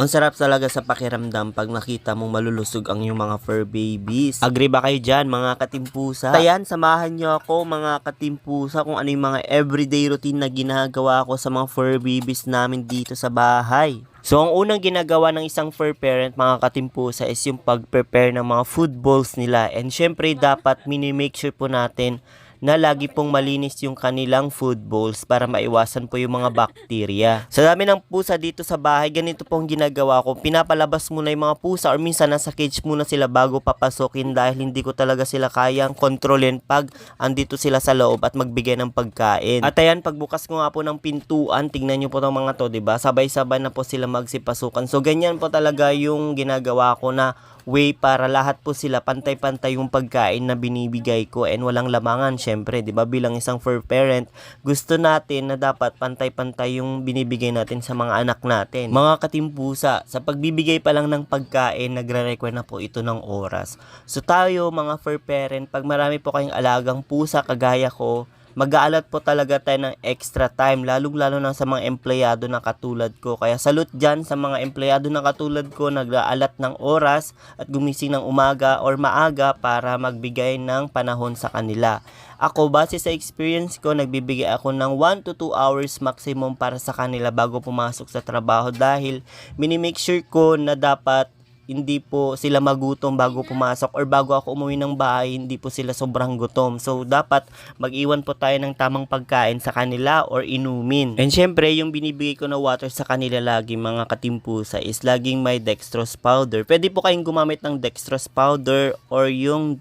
Ang sarap talaga sa pakiramdam pag nakita mong malulusog ang iyong mga fur babies. Agree ba kayo dyan mga katimpusa? Ayan, samahan niyo ako mga katimpusa kung ano yung mga everyday routine na ginagawa ko sa mga fur babies namin dito sa bahay. So, ang unang ginagawa ng isang fur parent, mga katimpusa, is yung pag-prepare ng mga food bowls nila. And syempre, dapat mini-make sure po natin na lagi pong malinis yung kanilang food bowls para maiwasan po yung mga bakterya. Sa dami ng pusa dito sa bahay, ganito pong ginagawa ko. Pinapalabas muna yung mga pusa or minsan nasa cage muna sila bago papasukin dahil hindi ko talaga sila kayang kontrolin pag andito sila sa loob at magbigay ng pagkain. At ayan, pagbukas ko nga po ng pintuan, tingnan nyo po itong mga to, ba? Sabay-sabay na po sila magsipasukan. So ganyan po talaga yung ginagawa ko na way para lahat po sila pantay-pantay yung pagkain na binibigay ko and walang lamangan syempre 'di ba? Bilang isang fur parent gusto natin na dapat pantay-pantay yung binibigay natin sa mga anak natin. Mga katimpusa sa pagbibigay pa lang ng pagkain nagre-require na po ito ng oras. So tayo mga fur parent pag marami po kayong alagang pusa kagaya ko mag-aalat po talaga tayo ng extra time, lalong-lalo na sa mga empleyado na katulad ko. Kaya salute dyan sa mga empleyado na katulad ko, nag-aalat ng oras at gumising ng umaga or maaga para magbigay ng panahon sa kanila. Ako, base sa experience ko, nagbibigay ako ng 1 to 2 hours maximum para sa kanila bago pumasok sa trabaho dahil minimake sure ko na dapat hindi po sila magutom bago pumasok or bago ako umuwi ng bahay, hindi po sila sobrang gutom. So, dapat mag-iwan po tayo ng tamang pagkain sa kanila or inumin. And syempre, yung binibigay ko na water sa kanila lagi mga katimpusa is laging may dextrose powder. Pwede po kayong gumamit ng dextrose powder or yung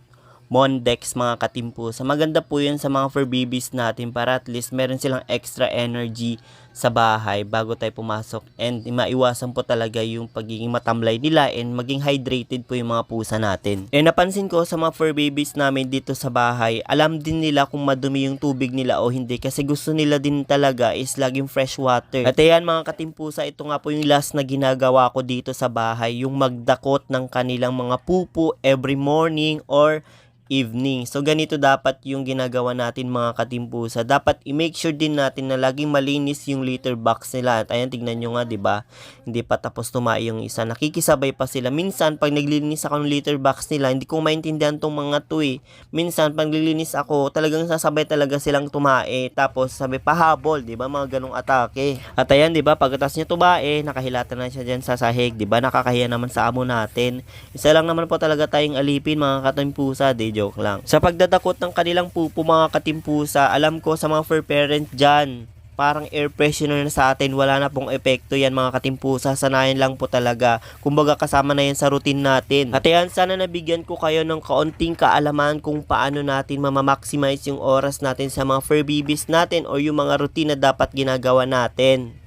Mondex mga katimpusa. Maganda po yun sa mga fur babies natin para at least meron silang extra energy sa bahay bago tayo pumasok and maiwasan po talaga yung pagiging matamlay nila and maging hydrated po yung mga pusa natin. And napansin ko sa mga fur babies namin dito sa bahay, alam din nila kung madumi yung tubig nila o hindi kasi gusto nila din talaga is laging fresh water. At ayan mga katimpusa, ito nga po yung last na ginagawa ko dito sa bahay, yung magdakot ng kanilang mga pupu every morning or evening. So ganito dapat yung ginagawa natin mga katimpusa. Dapat i-make sure din natin na laging malinis yung litter box nila. At ayan tignan nyo nga 'di ba? Hindi pa tapos tumae yung isa. Nakikisabay pa sila. Minsan pag naglilinis ako ng litter box nila, hindi ko maintindihan tong mga to eh. Minsan pag naglilinis ako, talagang sasabay talaga silang tumae. Tapos sabi pahabol, 'di ba? Mga ganong atake. At ayan 'di ba? Pagkatas niya tumae, nakahilata na siya diyan sa sahig, 'di ba? Nakakahiya naman sa amo natin. Isa lang naman po talaga tayong alipin mga katimpusa, di joke lang. Sa pagdadakot ng kanilang pupo mga katimpusa, alam ko sa mga fur parent dyan, parang air freshener na sa atin, wala na pong epekto yan mga katimpusa, sanayan lang po talaga. Kumbaga kasama na yan sa routine natin. At yan, sana nabigyan ko kayo ng kaunting kaalaman kung paano natin mamamaximize yung oras natin sa mga fur babies natin o yung mga routine na dapat ginagawa natin.